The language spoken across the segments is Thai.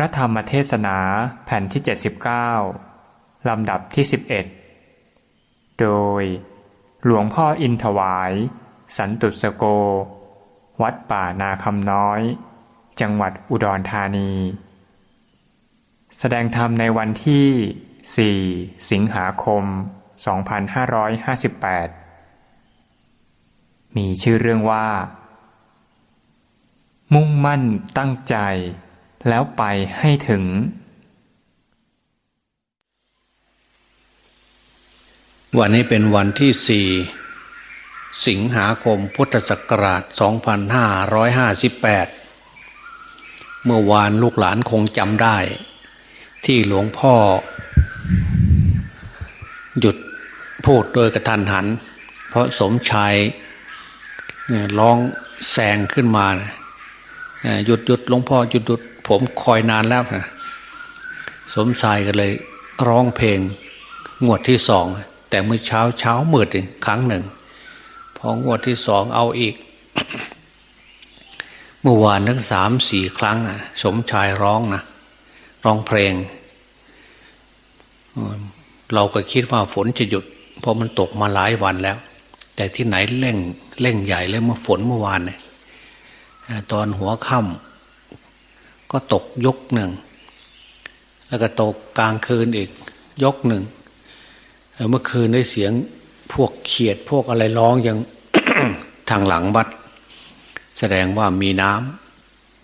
ระธรรมเทศนาแผ่นที่ 79 ลำดับที่ 11 โดย หลวงพ่ออินถวาย สันตุสโก วัดป่านาคำน้อย จังหวัดอุดรธานี แสดงธรรมในวันที่ 4 สิงหาคม 2558 มีชื่อเรื่องว่า มุ่งมั่นตั้งใจ แล้วไปให้ถึง วันนี้เป็นวันที่สี่สิงหาคมพุทธศักราช 2558 เมื่อวานลูกหลานคงจำได้ ที่หลวงพ่อ หยุดพูดโดยกระทันหัน เพราะสมชายร้องแซงขึ้นมา หยุดหยุดหลวงพ่อหยุดหยุด อยนานแล้วนะสมชายก็เลย ร้องเพลงงวดที่สอง แต่เมื่อเช้าเช้ามืดอีกครั้งหนึ่ง พองวดที่สองเอาอีก เมื่อวานทั้งสามสี่ครั้งอะสมชายร้องนะร้องเพลง เราก็คิดว่าฝนจะหยุด เพราะมันตกมาหลายวันแล้ว แต่ที่ไหนเร่งเร่งใหญ่เลยเมื่อฝนเมื่อวานเนี่ยตอนหัวค่ำ ก็ตกยกหนึ่ง แล้วก็ตกกลางคืนอีกยกหนึ่งเอ่อเมื่อคืนได้เสียงพวกเขียดพวกอะไรร้องยังทางหลังวัด แสดงว่ามีน้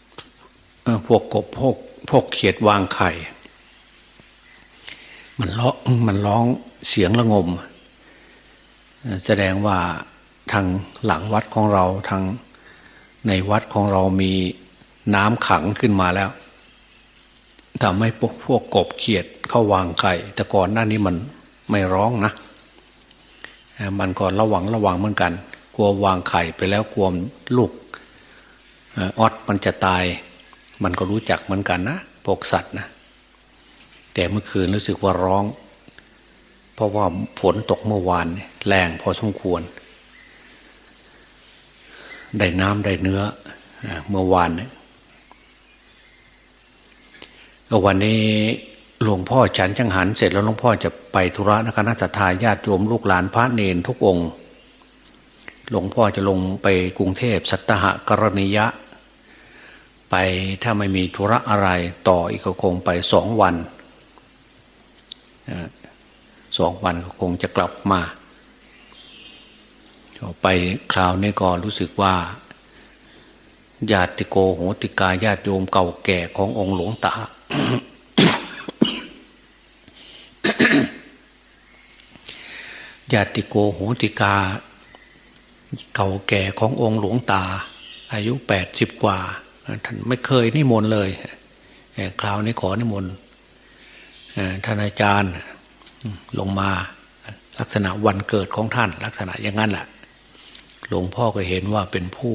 ำพวกกบพวกพวกเขียดวางไข่ มันร้องมันร้องเสียงระงม แสดงว่าทางหลังวัดของเราทางในวัดของเรามี น้ำขังขึ้นมาแล้วทำให้พวกพวกกบเขียดเข้าวางไข่แต่ก่อนหน้านี้มันไม่ร้องนะ มันก่อนระวังระวังเหมือนกัน กลัววางไข่ไปแล้วกลัวลูกออดมันจะตาย มันก็รู้จักเหมือนกันนะพวกสัตว์นะ แต่เมื่อคืนรู้สึกว่าร้อง เพราะว่าฝนตกเมื่อวานแรงพอสมควร ได้น้ำได้เนื้อเมื่อวานเนี่ยก็ วันนี้หลวงพ่อฉันจังหันเสร็จแล้วหลวงพ่อจะไปธุระนะคณะทาญาติโยมลูกหลานพระเนนทุกองค์หลวงพ่อจะลงไปกรุงเทพสัตหกรณียะ ไปถ้าไม่มีธุระอะไรต่ออีกก็คงไปสองวันสองวันก็คงจะกลับมาไปคราวนี้ก็รู้สึกว่าญาติโกโหติกาญาติโยมเก่าแก่ขององค์หลวงตา ญาติโกโหติกา เก่าแก่ขององค์หลวงตา อายุแปดสิบกว่า ท่านไม่เคยนิมนต์เลยคราวนี้ขอนิมนต์ท่านอาจารย์ลงมาลักษณะวันเกิดของท่าน ลักษณะอย่างนั้นแหละหลวงพ่อก็เห็นว่าเป็นผู้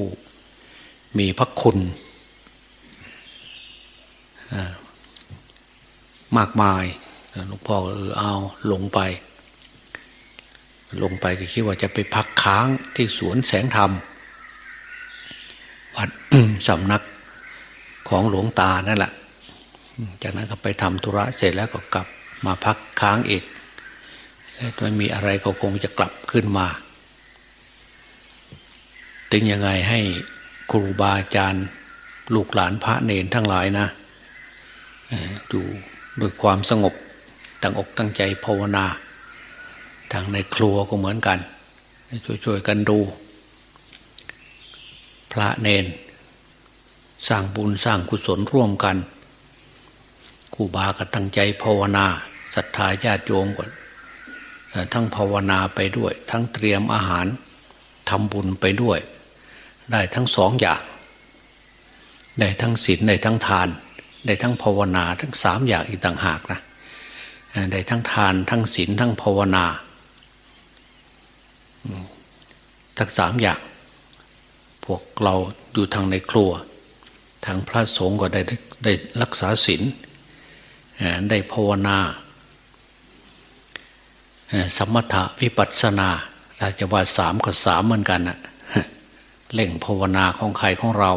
มีพระคุณอ่อ มากมายหลวงพ่อก็เออเอาลงไป ลงไปก็คิดว่าจะไปพักค้างที่สวนแสงธรรมวัดสำนักของหลวงตานั่นแหละจากนั้นก็ไปทำธุระเสร็จแล้วก็กลับมาพักค้างอีกแล้วไม่มีอะไรก็คงจะกลับขึ้นมาตึงยังไงให้ครูบาอาจารย์ลูกหลานพระเนนทั้งหลายนะอยู่ ด้วยความสงบตั้งอกตั้งใจภาวนาทางในครัวก็เหมือนกัน ช่วยๆกันดู พระเนน สร้างบุญสร้างกุศลร่วมกันครูบาก็ตั้งใจภาวนาศรัทธาญาติโยมก่อนเอ่ทั้งภาวนาไปด้วย ทั้งเตรียมอาหารทำบุญไปด้วย ได้ทั้งสองอย่าง ได้ทั้งศีลได้ทั้งทาน ได้ทั้งภาวนาทั้งสามอย่างอีกต่างหากนะได้ทั้งทานทั้งศีลทั้งภาวนาทั้งสามอย่าง พวกเราอยู่ทางในครัว ทางพระสงฆ์ก็ได้ได้รักษาศีลได้ภาวนาสมถะวิปัสสนาถ้าจะว่าสามก็สามเหมือนกันนะเล่งภาวนาของใครของเรา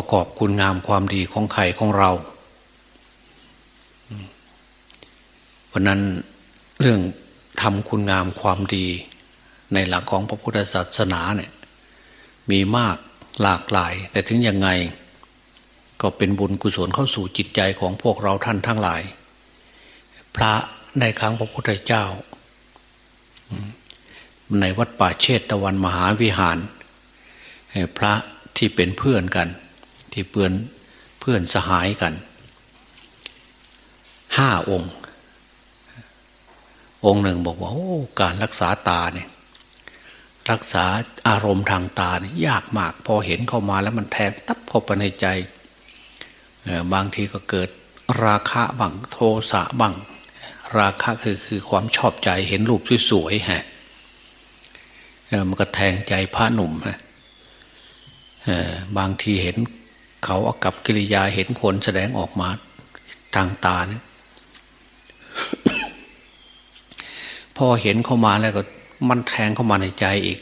ประกอบคุณงามความดีของใครของเรา เพราะนั้นเรื่องทำคุณงามความดี ในหลักของพระพุทธศาสนาเนี่ยมีมากหลากหลาย แต่ถึงยังไง ก็เป็นบุญกุศลเข้าสู่จิตใจของพวกเราท่านทั้งหลาย พระในครั้งพระพุทธเจ้า ในวัดป่าเชตตะวันมหาวิหาร พระที่เป็นเพื่อนกัน ที่เพื่อนเพื่อนสหายกันห้าองค์ องค์หนึ่งบอกว่าโอ้การรักษาตาเนี่ยรักษาอารมณ์ทางตาเนี่ยยากมาก พอเห็นเข้ามาแล้วมันแทงตับเข้าไปในใจบางทีก็เกิดราคะบ้างโทสะบ้างราคะคือคือความชอบใจเห็นรูปสวยๆฮะมันก็แทงใจพระหนุ่มฮะบางทีเห็น เขาอากับกิริยาเห็นคนแสดงออกมาทางตาเนี่ยพอเห็นเข้ามาแล้วก็มันแทงเข้ามาในใจอีก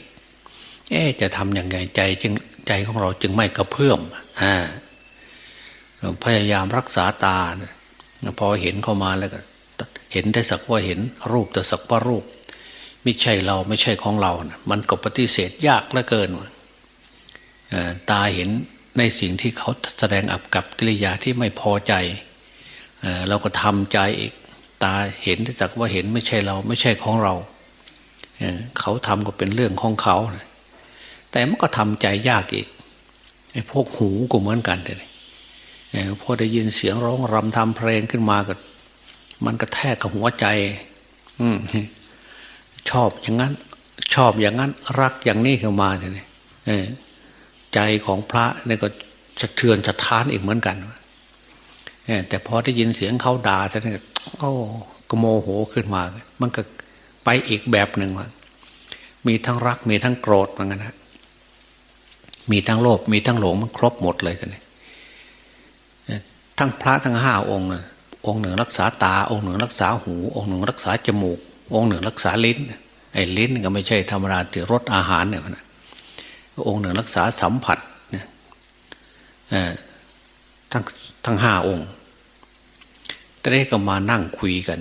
เอ๊จะทำยังไงใจจึงใจของเราจึงไม่กระเพื่อมอ่าพยายามรักษาตา พอเห็นเข้ามาแล้วก็ เห็นได้สักว่าเห็นรูปแต่สักว่ารูป ไม่ใช่เราไม่ใช่ของเรานะมันก็ปฏิเสธยากเหลือเกินตาเห็น ในสิ่งที่เขาแสดงอับกับกิริยาที่ไม่พอใจเราก็ทำใจอีกตาเห็นได้สักว่าเห็นไม่ใช่เราไม่ใช่ของเราเขาทำก็เป็นเรื่องของเขา แต่มันก็ทำใจยากอีกไอ้พวกหูก็เหมือนกันเลยพอได้ยินเสียงร้องรำทำเพลงขึ้นมาก็มันก็แทกกับหัวใจ อืชอบอย่างนั้น ชอบอย่างนั้น รักอย่างนี้ขึ้นมาเนี่ย ใจของพระเนี่ยก็สะเทือนสะท้านอีกเหมือนกันแต่พอได้ยินเสียงเขาด่าท่านก็โอ้กโมโหขึ้นมา มันก็ไปอีกแบบหนึ่งว่ามีทั้งรักมีทั้งโกรธเหมือนกันนะมีทั้งโลภมีทั้งหลงมันครบหมดเลยท่านทั้งพระทั้งห้าองค์องค์หนึ่งรักษาตา องค์หนึ่งรักษาหู องค์หนึ่งรักษาจมูก องค์หนึ่งรักษาลิ้นไอ้ลิ้นก็ไม่ใช่ธรรมดาแต่รสอาหารเนี่ยนะ องค์หนึ่งรักษาสัมผัสเนี่ยทั้งทั้งห้าองค์แต่ได้ก็มานั่งคุยกัน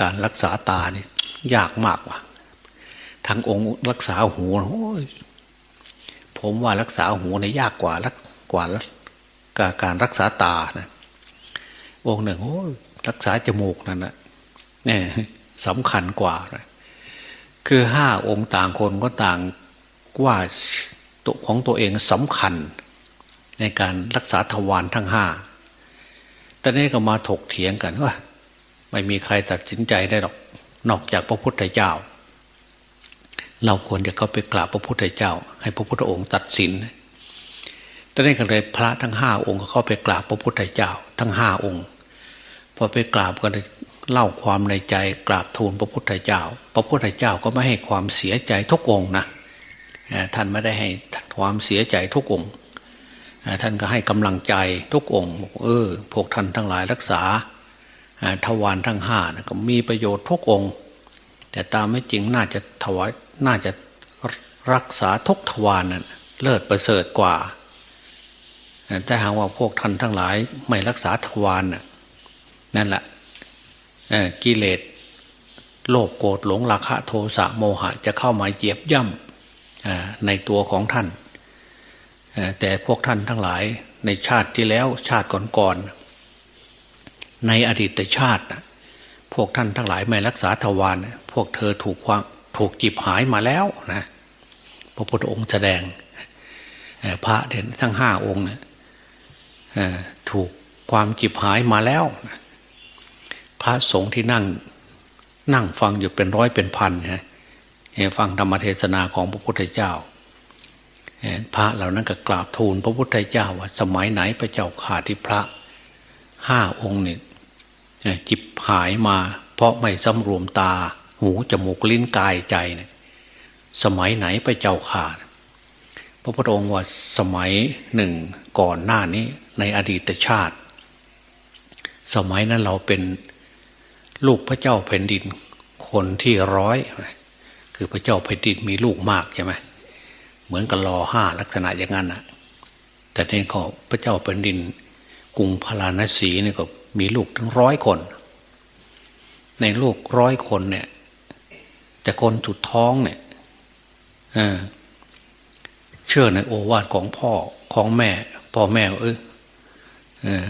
การรักษาตานี่ยากมากว่ะทั้งองค์รักษาหูผมว่ารักษาหูเนี่ยยากกว่ารักกว่าการรักษาตานะองค์หนึ่งโอ้รักษาจมูกนั่นนะเนี่ยสำคัญกว่านะคือห้าองค์ต่างคนก็ต่าง ว่าตัวของตัวเองสำคัญในการรักษาทวารทั้งห้าแต่นี้ก็มาถกเถียงกันว่า ไม่มีใครตัดสินใจได้หรอกนอกจากพระพุทธเจ้า เราควรจะเข้าไปกราบพระพุทธเจ้า ให้พระพุทธองค์ตัดสินตอนนี้ก็เลยพระทั้งห้าองค์ก็เข้าไปกราบพระพุทธเจ้า ทั้งห้าองค์ พอไปกราบก็เลยเล่าความในใจกราบทูลพระพุทธเจ้า พระพุทธเจ้าก็ไม่ให้ความเสียใจทุกองนะ ท่านไม่ได้ให้ความเสียใจทุกองท่านก็ให้กำลังใจทุกองเออพวกท่านทั้งหลายรักษาทวารทั้งห้าก็มีประโยชน์ทุกองแต่ตามไม่จริงน่าจะถวายน่าจะรักษาทุกทวารนั้นเลิศประเสริฐกว่าแต่หากว่าพวกท่านทั้งหลายไม่รักษาทวารนั่นแหละกิเลสโลภโกรธหลงราคะโทสะโมหะจะเข้ามาเหยียบย่ำ ในตัวของท่าน แต่พวกท่านทั้งหลายในชาติที่แล้วชาติก่อนๆในอดีตชาติ พวกท่านทั้งหลายไม่รักษาทวารพวกเธอถูกความถูกจีบหายมาแล้วนะพระพุทธองค์แสดงพระเด่นทั้งห้าองค์ถูกความจีบหายมาแล้ว พระสงฆ์ที่นั่งนั่งฟังอยู่เป็นร้อยเป็นพันฮะ ฟังธรรมเทศนาของพระพุทธเจ้า พระเหล่านั้นก็กราบทูลพระพุทธเจ้าว่าสมัยไหนพระเจ้าขาที่พระห้าองค์นี่จิบหายมา เพราะไม่สำรวมตา หูจมูกลิ้นกายใจเนี่ยสมัยไหนพระเจ้าขาดพระพุทธองค์ว่าสมัยหนึ่งก่อนหน้านี้ในอดีตชาติ สมัยนั้นเราเป็นลูกพระเจ้าแผ่นดินคนที่ร้อย คือพระเจ้าแผ่นดินมีลูกมากใช่ไหมเหมือนกับรอห้าลักษณะอย่างนั้นนะแต่นี่ก็พระเจ้าแผ่นดินกรุงพาราณสีนี่ก็มีลูกถึงร้อยคน ในลูกร้อยคนเนี่ย แต่คนจุดท้องเนี่ยเออเชื่อในโอวาทของพ่อของแม่ พ่อแม่เออเออ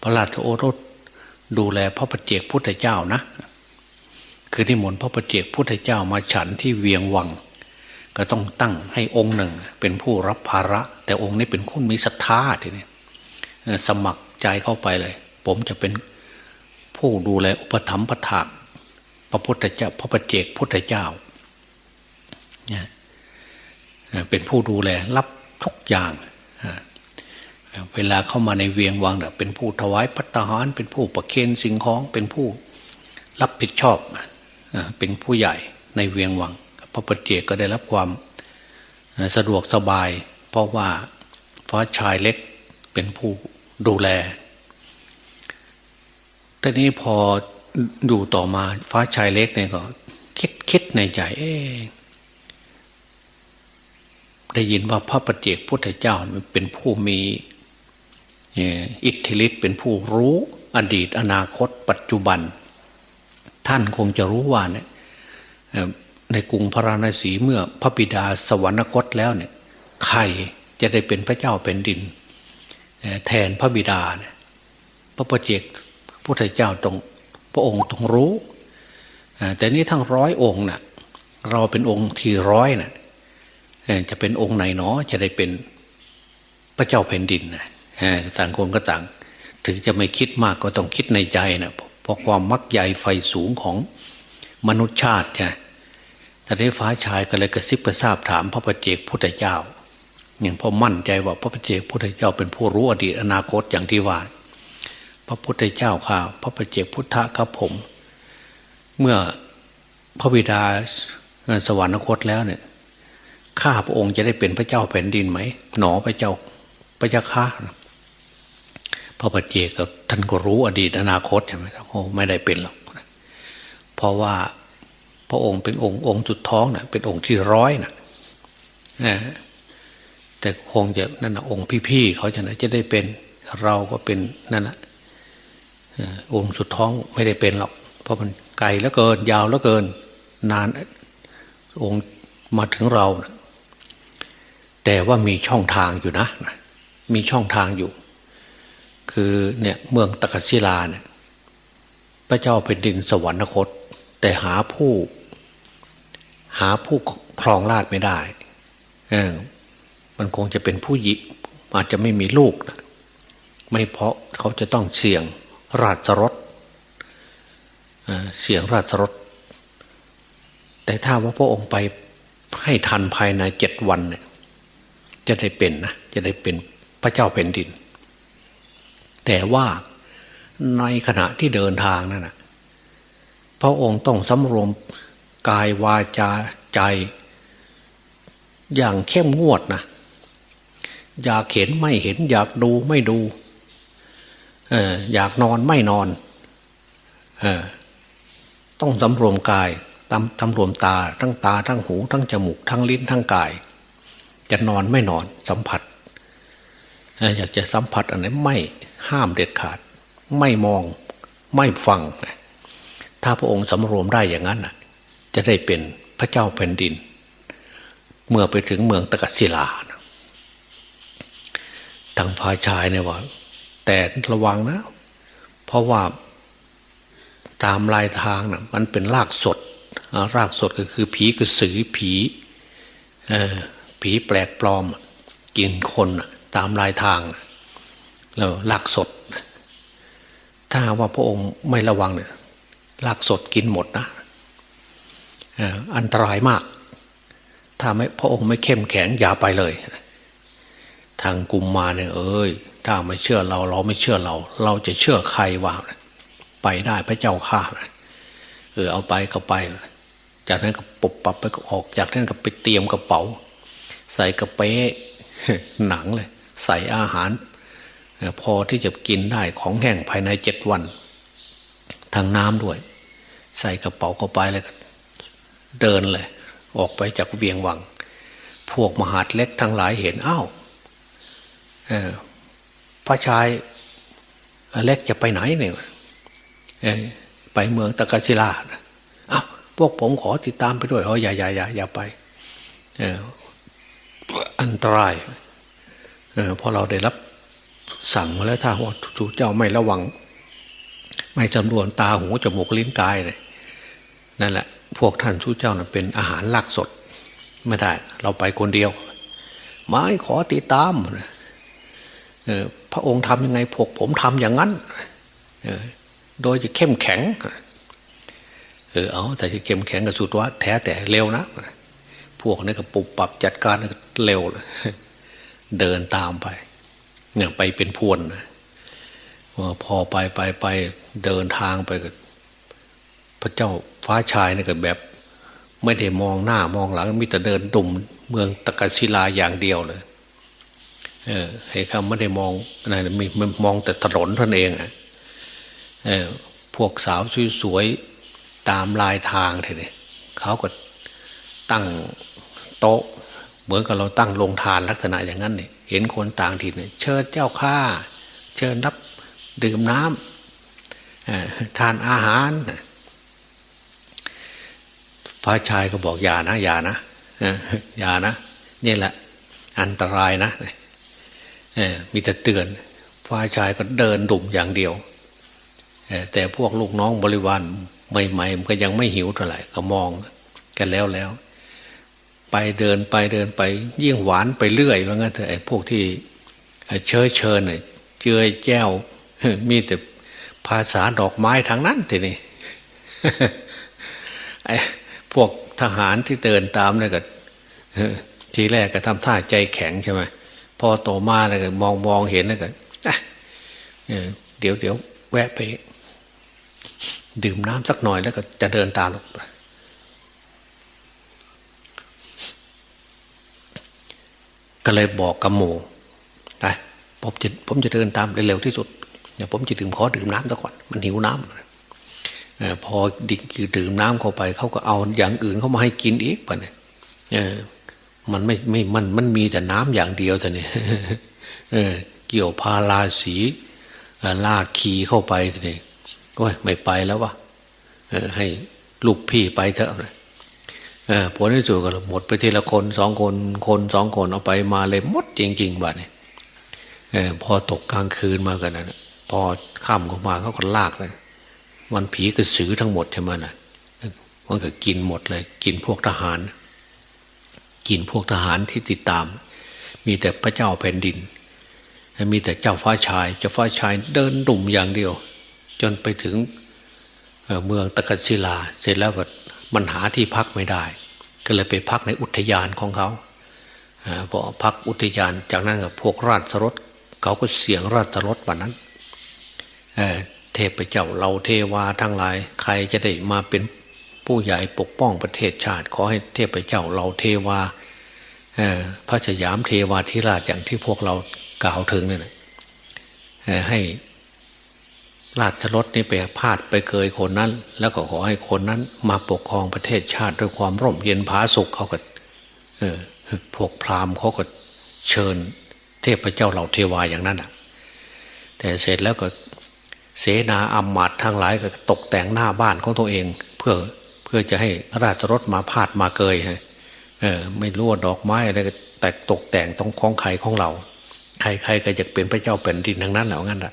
พระราชโอรสดูแลพระประเจกพุทธเจ้านะ คือที่มนต์พระประเจกพุทธเจ้ามาฉันที่เวียงวัง ก็ต้องตั้งให้องค์หนึ่ง เป็นผู้รับภาระ แต่องค์นี้เป็นคนมีศรัทธาทีนี้สมัครใจเข้าไปเลย ผมจะเป็นผู้ดูแลอุปถัมภ์ประถากพระพุทธเจ้า พระประเจกพุทธเจ้าเนี่ยเป็นผู้ดูแลรับทุกอย่างเวลาเข้ามาในเวียงวังเนี่ยเป็นผู้ถวายพัตตาหาร เป็นผู้ประเคนสิ่งของเป็นผู้รับผิดชอบ เป็นผู้ใหญ่ในเวียงวัง พระประเจกก็ได้รับความสะดวกสบาย เพราะว่าฟ้าชายเล็กเป็นผู้ดูแลแต่นี้พอดูต่อมาฟ้าชายเล็กเนี่ยก็ คิดคิดในใจเอ๊ได้ยินว่าพระประเจกพุทธเจ้าเป็นผู้มีอิทธิฤทธิ์เป็นผู้รู้อดีตอนาคต ปัจจุบัน ท่านคงจะรู้ว่าเนี่ยในกรุงพระราณสีเมื่อพระบิดาสวรรคตแล้วเนี่ยใครจะได้เป็นพระเจ้าเป็นดิน แทนพระบิดาเนี่ยพระประเจกพุทธเจ้าตรงพระองค์ต้องรู้ แต่นี้ทั้งร้อยองค์น่ะเราเป็นองค์ที่ร้อยน่ะจะเป็นองค์ไหนเนาะจะได้เป็นพระเจ้าแผ่นดินนะต่างคนก็ต่าง ถึงจะไม่คิดมากก็ต้องคิดในใจนะ เพราะความมักใหญ่ไฟสูงของมนุษยชาติใช่แต่ได้ฟ้าชายก็เลยกระซิบกระซาบถามพระประเจกพุทธเจ้าอย่างพ่อมั่นใจว่าพระประเจกพุทธเจ้าเป็นผู้รู้อดีตอนาคตอย่างที่ว่า พระพุทธเจ้าข่าพระประเจกพุทธะครับผม เมื่อพระบิดาสวรรคตแล้วเนี่ยข้าพระองค์จะได้เป็นพระเจ้าแผ่นดินไหม หนอพระเจ้าพระยาค่า พระปัจเจกท่านก็รู้อดีตอนาคตใช่ไหมโอ้ไม่ได้เป็นหรอกเพราะว่าพระองค์เป็นองค์องค์จุดท้องนะ่ะ เป็นองค์ที่ร้อยนะ่ะแต่คงจะนั่นนะองค์พี่ๆเขาจะนะจะได้เป็นเราก็เป็นนั่นนะองค์สุดท้องไม่ได้เป็นหรอก เพราะมันไกลแล้วเกิน ยาวแล้วเกิน นานองค์มาถึงเรานะแต่ว่ามีช่องทางอยู่นะ มีช่องทางอยู่ คือเนี่ยเมืองตะกศิลาเนี่ยพระเจ้าเป็นดินสวรรคต แต่หาผู้ หาผู้ครองราชไม่ได้เออมันคงจะเป็นผู้หญิงอาจจะไม่มีลูกนะไม่เพราะเขาจะต้องเสี่ยงราชรถเสี่ยงราชรถ แต่ถ้าว่าพระองค์ไปให้ทันภายในเจ็ดวันเนี่ยจะได้เป็นนะ จะได้เป็นพระเจ้าแผ่นดิน แต่ว่าในขณะที่เดินทางนั่นนะพระองค์ต้องสำรวมกายวาจาใจ อย่างเข้มงวดนะอยากเห็นไม่เห็น อยากดูไม่ดูอออยากนอนไม่นอนออต้องสำรวมกายตำสำรวมตา ทั้งตา ทั้งหู ทั้งจมูก ทั้งลิ้น ทั้งกาย จะนอนไม่นอน สัมผัส อยากจะสัมผัสอะไรไม่ ห้ามเด็ดขาด ไม่มองไม่ฟัง ถ้าพระองค์สำรวมได้อย่างนั้นจะได้เป็นพระเจ้าแผ่นดิน เมื่อไปถึงเมืองตะกัศิลาทางพาชายเนี่ยว่า แต่ระวังนะ เพราะว่าตามลายทางนะ่ะมันเป็นรากสด รากสดก็คือผีกระสือผีผีแปลกปลอม กินคนตามลายทาง แล้วลักสด ถ้าว่าพระองค์ไม่ระวังเนี่ยลักสดกินหมดนะอันตรายมาก ถ้าไม่พระองค์ไม่เข้มแข็งอย่าไปเลย ทางกุมมาเนี่ยเอ้ยถ้าไม่เชื่อเราเราไม่เชื่อเรา เราจะเชื่อใครว่าไปได้พระเจ้าข้าเออเอาไปก็ไป จากนั้นก็ปบปับไปก็ออก จากนั้นก็ไปเตรียมกระเป๋า ใส่กระเป๊ะหนังเลย ใส่อาหาร พอที่จะกินได้ของแห้งภายในเจ็ดวัน ทางน้ำด้วย ใส่กระเป๋าเข้าไปแล้วก็เดินเลย ออกไปจากเวียงวัง พวกมหาดเล็กทั้งหลายเห็นอ้าวพระชายเล็กจะไปไหนเนี่ยไปเมืองตะกศิลาอ้าวพวกผมขอติดตามไปด้วยอ๋ออย่าอย่าอย่าอย่าไปอันตรายเออพอเราได้รับ สั่งมาแล้วถ้าว่าเจ้าไม่ระวัง ไม่จำรวนตาหูจมูกลิ้นกายเลยนั่นแหละ พวกท่านชู้เจ้านะเป็นอาหารหลักสด ไม่ได้ เราไปคนเดียว ไม่ขอติดตามพระองค์ทำยังไงพวกผมทำอย่างนั้นโดยจะเข้มแข็งเออเอาแต่จะเข้มแข็งกับสุดว่าแท้แต่เร็วนะพวกนี้ก็ปุบปรับจัดการเร็ว เดินตามไป เนี่ยไปเป็นพวนพอไปไปไปเดินทางไปกับพระเจ้าฟ้าชายเนี่ยก็แบบ ไม่ได้มองหน้ามองหลังมิแต่เดินดุ่มเมืองตะกศิลาอย่างเดียวเลยเออให้คำไม่ได้มองอะไรมีมันมองแต่ถนนท่านเองอะเออพวกสาวสวยๆตามลายทางเท่นี่เขาก็ตั้งโต๊ะ เหมือนกับเราตั้งโรงทานลักษณะอย่างนั้นเนี่ย เห็นคนต่างถิ่นเชิญเจ้าข้าเชิญรับดื่มน้ำทานอาหารพระชายก็บอกอย่านะอย่านะอย่านะนี่แหละ อันตรายนะมีแต่เตือนฝ่ายชายก็เดินดุ่มอย่างเดียวแต่พวกลูกน้องบริวารใหม่ๆมันก็ยังไม่หิวเท่าไหร่ก็มองกันแล้วแล้ว ไปเดินไปเดินไป ยิ่งหวานไปเรื่อยว่างั้นเถอะไอ้พวกที่เชิญเชิญเนี่ยเจือแจ้วมีแต่ภาษาดอกไม้ทางนั้นทีนี้ไอ้พวกทหารที่เดินตามเนี่ยก็ทีแรกก็ทำท่าใจแข็งใช่ไหมพอโตมาเลยก็มองมองเห็นแล้วก็เดี๋ยวเดี๋ยวแวะไป ดื่มน้ำสักหน่อยแล้วก็จะเดินตามไปก็ เลยบอกกับหมูไปผมจะผมจะเดินตามเร็วที่สุดเดี๋ยวผมจะดื่มขอดื่มน้ำซะก่อน มันหิวน้ำพอดิคือดื่มน้ำเข้าไป เขาก็เอาอย่างอื่นเข้ามาให้กินอีกปเนี่ยมันไม่ไม่มันมันมีแต่น้ำอย่างเดียวแต่เนี่ยเกี่ยวพาราสีลากขีเข้าไปทีนี้โอ้ยไม่ไปแล้ววะให้ลูกพี่ไปเถอะ ผลที่สุดก็หมดไปทีละคนสองคนคนสองคนเอาไปมาเลยหมดจริง ๆบ้านี่พอตกกลางคืนมากันนะพอข้ามเข้ามาเขาก็ลากเลยมันผีกระสือทั้งหมดใช่ไหมนะมันก็กินหมดเลย กินพวกทหาร กินพวกทหารที่ติดตาม มีแต่พระเจ้าแผ่นดิน มีแต่เจ้าฟ้าชาย เจ้าฟ้าชายเดินดุ่มอย่างเดียว จนไปถึงเมืองตะกัศิลา เสร็จแล้วก็มันหาที่พักไม่ได้ ก็เลยไปพักในอุทยานของเขาพอพักอุทยานจากนั้นกับพวกราชรถเขาก็เสียงราชรถวันนั้นเทพเจ้าเราเทวาทั้งหลาย ใครจะได้มาเป็นผู้ใหญ่ปกป้องประเทศชาติ ขอให้เทพเจ้าเราเทวาพระสยามเทวาธิราชอย่างที่พวกเรากล่าวถึงนี่ให้ ราชรถนี่ไปพาดไปเกยคนนั้น แล้วก็ขอให้คนนั้น มาปกครองประเทศชาติด้วยความร่มเย็นผาสุขเขาก็พวกพราหมณ์เขาก็เชิญ เทพเจ้าเหล่าเทวาอย่างนั้นอะ แต่เสร็จแล้วก็เสนาอามาตย์ทั้งหลายก็ตกแต่งหน้าบ้านของตัวเอง เพื่อเพื่อจะให้ราชรถมาพาดมาเกยเออ ไม่รู้ว่าดอกไม้อะไรก็แต่ตกแต่งตรงของใครของเรา ใครๆก็อยากเป็นพระเจ้าแผ่นดินทั้งนั้นแหละงั้นแหละ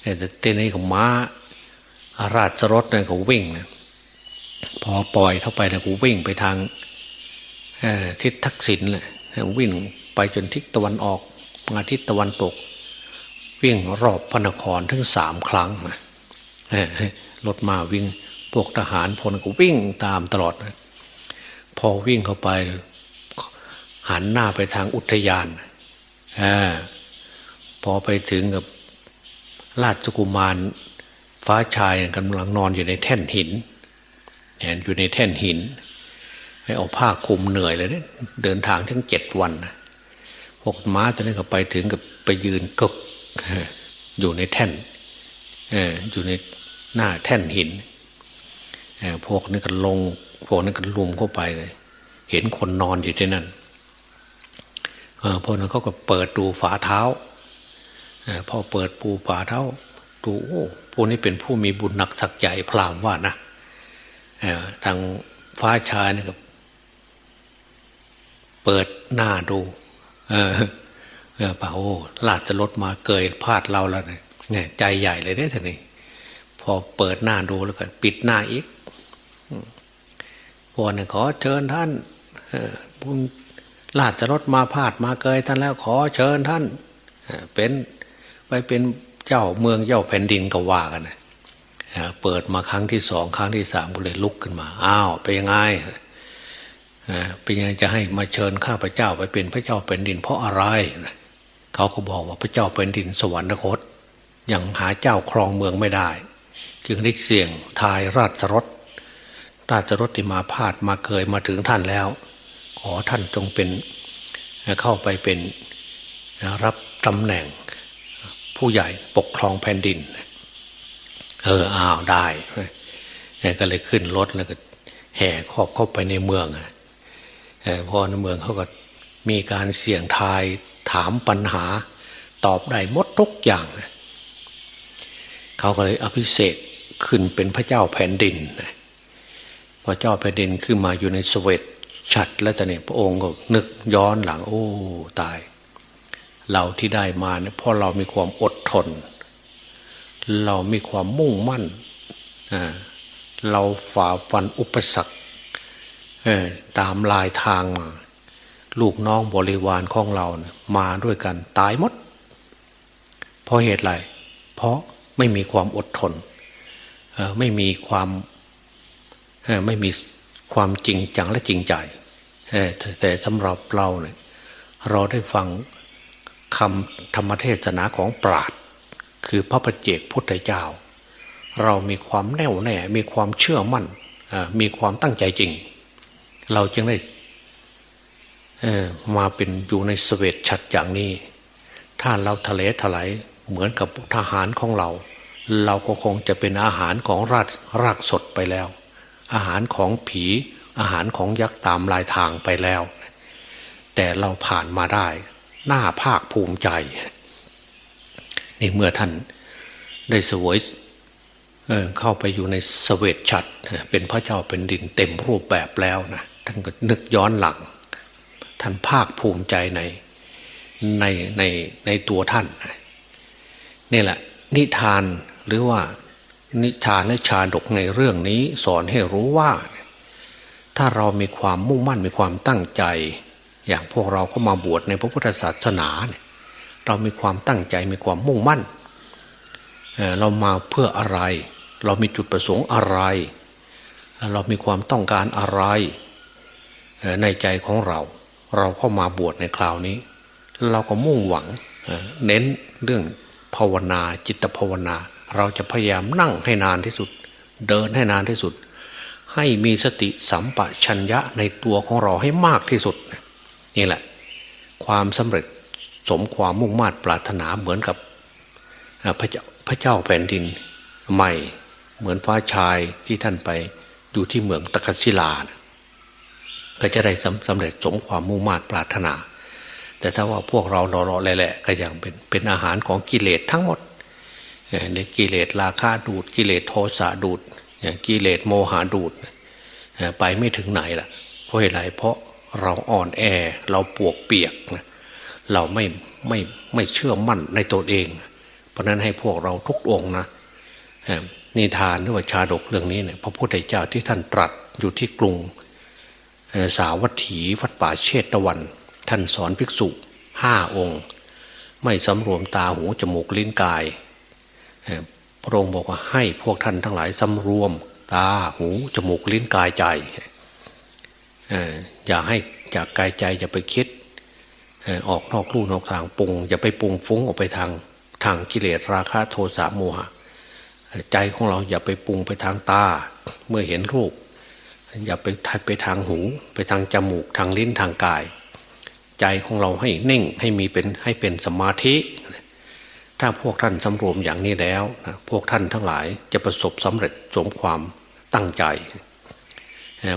แต่เต้นนี้ของม้าราชรถเนี่ยเขาวิ่งนะพอปล่อยเข้าไปเนี่ยกูวิ่งไปทางทิศทักษิณเลยวิ่งไปจนทิศตะวันออกมาทิศตะวันตก วิ่งรอบพระนครถึงสามครั้งนะรถมาวิ่งพวกทหารพลก็วิ่งตามตลอดนะพอวิ่งเข้าไป หันหน้าไปทางอุทยานอพอไปถึงกับ ราชกุมารฟ้าชายกำลังนอนอยู่ในแท่นหินเห็นอยู่ในแท่นหินให้เอาผ้าคลุมเหนื่อยเลยเนี่ยเดินทางทั้งเจ็ดวันพวกม้าตอนนี้ก็ไปถึงกับไปยืนกึกอยู่ในแท่นอยู่ในหน้าแท่นหินพวกนี้ก็ลงพวกนั้นก็ลุมเข้าไปเลย เห็นคนนอนอยู่ที่นั่นออพอนั้นเขาก็เปิดดูฝาเท้า พอเปิดปูฝาเท้าดูโอ้พวกนี้เป็นผู้มีบุญหนักสักใหญ่พรามว่านะทางฟ้าชายนี่ก็เปิดหน้าดู เออเออป่าโอ้ลาดจะลดมาเกยพลาดเราแล้วเนี่ยเนี่ยใจใหญ่เลยเนี่ยท่านี่พอเปิดหน้าดูแล้วก็ปิดหน้าอีกพอเนี่ยขอเชิญท่านบุญลาดจะลดมาพลาดมาเกยท่านแล้วขอเชิญท่านเป็น ไปเป็นเจ้าเมืองเจ้าแผ่นดินก็ว่ากันนะเออเปิดมาครั้งที่สองครั้งที่สามก็เลยลุกขึ้นมา อ้าวเป็นยังไงเป็นยังจะให้มาเชิญข้าพเจ้าไปเป็นพระเจ้าเป็นดิน เพราะอะไรเขาก็บอกว่าพระเจ้าเป็นดินสวรรคตยังหาเจ้าครองเมืองไม่ได้ จึงได้เสี่ยงทายราชรถ ราชรถที่มาพาดมาเคยมาถึงท่านแล้ว ขอท่านจงเป็นเข้าไปเป็นรับตำแหน่ง ผู้ใหญ่ปกครองแผ่นดิน เอออ้าวได้ก็เลยขึ้นรถแล้วก็แห่ครอบเข้าไปในเมืองพอในเมืองเขาก็มีการเสี่ยงทายถามปัญหา ตอบได้หมดทุกอย่าง เขาก็เลยอภิเษกขึ้นเป็นพระเจ้าแผ่นดินพระเจ้าแผ่นดินขึ้นมาอยู่ในสเวตชัดแล้วแต่เนี่ยพระองค์ก็นึกย้อนหลัง โอ้ ตาย เราที่ได้มาเนี่ยเพราะเรามีความอดทน เรามีความมุ่งมั่น เราฝ่าฟันอุปสรรคตามลายทางมา ลูกน้องบริวารของเรานะมาด้วยกันตายหมด เพราะเหตุไร เพราะไม่มีความอดทน ไม่มีความไม่มีความจริงจังและจริงใจ แต่สำหรับเราเนี่ยเราได้ฟัง คำธรรมเทศนาของปราดคือพระประเจกพุทธเจ้า เรามีความแน่วแน่ มีความเชื่อมั่นมีความตั้งใจจริง เราจึงได้มาเป็นอยู่ในสเวตชัดอย่างนี้ ถ้าเราทะเลถลายเหมือนกับทหารของเรา เราก็คงจะเป็นอาหารของรากรากสดไปแล้ว อาหารของผีอาหารของยักษ์ตามลายทางไปแล้ว แต่เราผ่านมาได้ น้าภาคภูมิใจ นี่เมื่อท่านได้สวยเเข้าไปอยู่ในสเวตชัดเป็นพระเจ้าเป็นดินเต็มรูปแบบแล้วนะท่านก็นึกย้อนหลัง ท่านภาคภูมิใจในในในในตัวท่านนี่แหละ นิทานหรือว่านิทานและชาดกในเรื่องนี้สอนให้รู้ว่า ถ้าเรามีความมุ่งมั่นมีความตั้งใจ อย่างพวกเราเข้ามาบวชในพระพุทธศาสนาเนี่ยเรามีความตั้งใจมีความมุ่งมั่นเเรามาเพื่ออะไร เรามีจุดประสงค์อะไร เรามีความต้องการอะไรในใจของเรา เราเข้ามาบวชในคราวนี้ เราก็มุ่งหวังเน้นเรื่องภาวนาจิตภาวนา เราจะพยายามนั่งให้นานที่สุด เดินให้นานที่สุด ให้มีสติสัมปชัญญะในตัวของเราให้มากที่สุด นี่แหละ ความสำเร็จสมความมุ่งมา่ปรารถนาเหมือนกับพระเจ้าพระเจ้าแผ่นดินใหม่เหมือนฟ้าชายที่ท่านไปอยู่ที่เมืองตะกัศิลานะก็จะได้สำเร็จสมความมุ่งมา่ปรารถนา แต่ถ้าว่าพวกเรารอๆแหละก็ยังเป็นเป็นอาหารของกิเลสทั้งหมดในกิเลสราคะดูด กิเลสโทสะดูดกิเลสโมหะดูด ไปไม่ถึงไหนล่ะเพราะอะไรเพราะ เราอ่อนแอ เราปวกเปียกเราไม่ไม่ไม่เชื่อมั่นในตัวเอง เพราะนั้นให้พวกเราทุกองนะนิทานหรือว่าชาดกเรื่องนี้เนี่ยพระพุทธเจ้าที่ท่านตรัสอยู่ที่กรุงสาวัตถีวัดป่าเชตวัน ท่านสอนภิกษุห้าองค์ ไม่สำรวมตาหูจมูกลิ้นกาย พระองค์บอกว่าให้พวกท่านทั้งหลายสำรวมตาหูจมูกลิ้นกายใจ อย่าให้จากกายใจอย่าไปคิดออกนอกลู่นอกทางปรุงอย่าไปปรุงฟุ้งออกไปทางทางกิเลสราคะโทสะโมหะ ใจของเราอย่าไปปรุงไปทางตา เมื่อเห็นรูป อย่าไปไปทางหู ไปทางจมูกทางลิ้นทางกาย ใจของเราให้นิ่งให้มีเป็นให้เป็นสมาธิ ถ้าพวกท่านสำรวมอย่างนี้แล้ว พวกท่านทั้งหลายจะประสบสำเร็จสมความตั้งใจ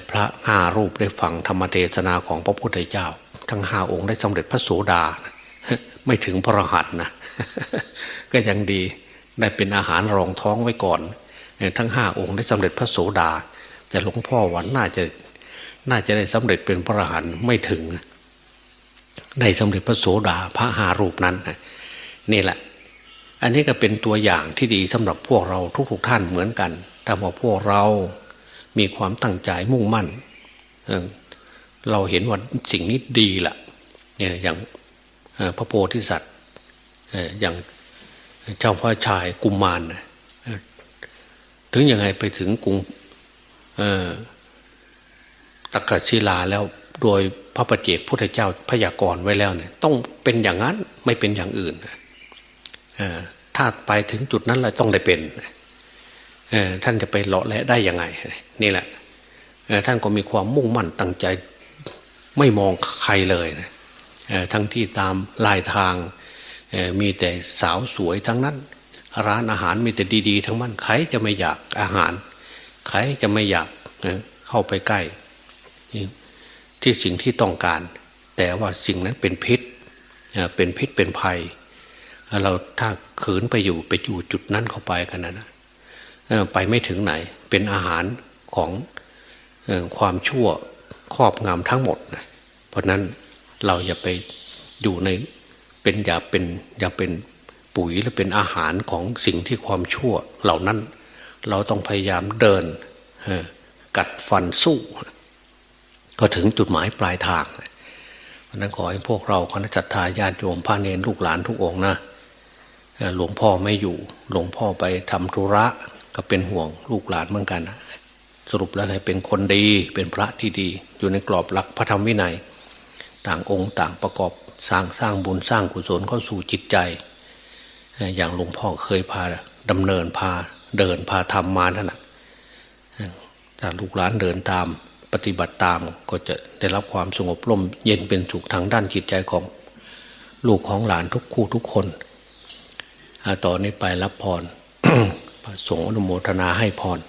พระห้ารูปได้ฟังธรรมเทศนาของพระพุทธเจ้า ทั้งห้าองค์ได้สำเร็จพระโสดา ไม่ถึงพระรหันต์นะ ก็ยังดีได้เป็นอาหารรองท้องไว้ก่อนเอ่อทั้งห้าองค์ได้สำเร็จพระโสดา แต่หลวงพ่อวันน่าจะน่าจะได้สำเร็จเป็นพระอรหันต์ไม่ถึงนะได้สำเร็จพระโสดาพระหารูปนั้นนี่แหละ อันนี้ก็เป็นตัวอย่างที่ดีสำหรับพวกเราทุกๆท่านเหมือนกันถ้าว่าพวกเรา มีความตั้งใจมุ่งมั่นเราเห็นว่าสิ่งนี้ดีละ่ะเนี่ยอย่างพระโพธิสัตว์อย่างเจ้าพ่อชายกุมมารถึงยังไงไปถึงกรุงเอ่อตกศิลาแล้วโดยพระประเจกพุทธเจ้าพยากรณ์ไว้แล้วเนี่ย ต้องเป็นอย่างนั้นไม่เป็นอย่างอื่นถ้าไปถึงจุดนั้นเราต้องได้เป็น ท่านจะไปเลาะและได้ยังไง นี่แหละท่านก็มีความมุ่งมั่นตั้งใจไม่มองใครเลยนะทั้งที่ตามลายทางมีแต่สาวสวยทั้งนั้น ร้านอาหารมีแต่ดี ๆ ทั้งนั้นใครจะไม่อยากอาหารใครจะไม่อยากเข้าไปใกล้ ที่สิ่งที่ต้องการ แต่ว่าสิ่งนั้นเป็นพิษเป็นพิษเป็นภัย เราถ้าขืนไปอยู่ไปอยู่จุดนั้นเข้าไปกันนะน ไปไม่ถึงไหน เป็นอาหารของความชั่วครอบงำทั้งหมดนะเพราะนั้นเราอย่าไปอยู่ในเป็นอย่าเป็นอย่าเป็นปุ๋ยหรือเป็นอาหารของสิ่งที่ความชั่วเหล่านั้น เราต้องพยายามเดินกัดฟันสู้ ก็ถึงจุดหมายปลายทางเพราะนั้นขอให้พวกเราคณะจัตตาญาติโยมพระเนรลูกหลานทุกองนะหลวงพ่อไม่อยู่ หลวงพ่อไปทำธุระ ก็เป็นห่วงลูกหลานเหมือนกัน สรุปแล้วให้เป็นคนดีเป็นพระที่ดี อยู่ในกรอบหลักพระธรรมวินัย ต่างองค์ต่างประกอบสร้างสร้างบุญสร้างกุศลเข้าสู่จิตใจ อย่างหลวงพ่อเคยพาดำเนินพาเดินพาทำมานั่นแหะถ้าลูกหลานเดินตามปฏิบัติตามก็จะได้รับความสงบร่มเย็นเป็นสุขทางด้านจิตใจของลูกของหลานทุกคู่ทุกคน ต่อนนี้ไปรับพร พระสงฆ์อนุโมทนาให้พร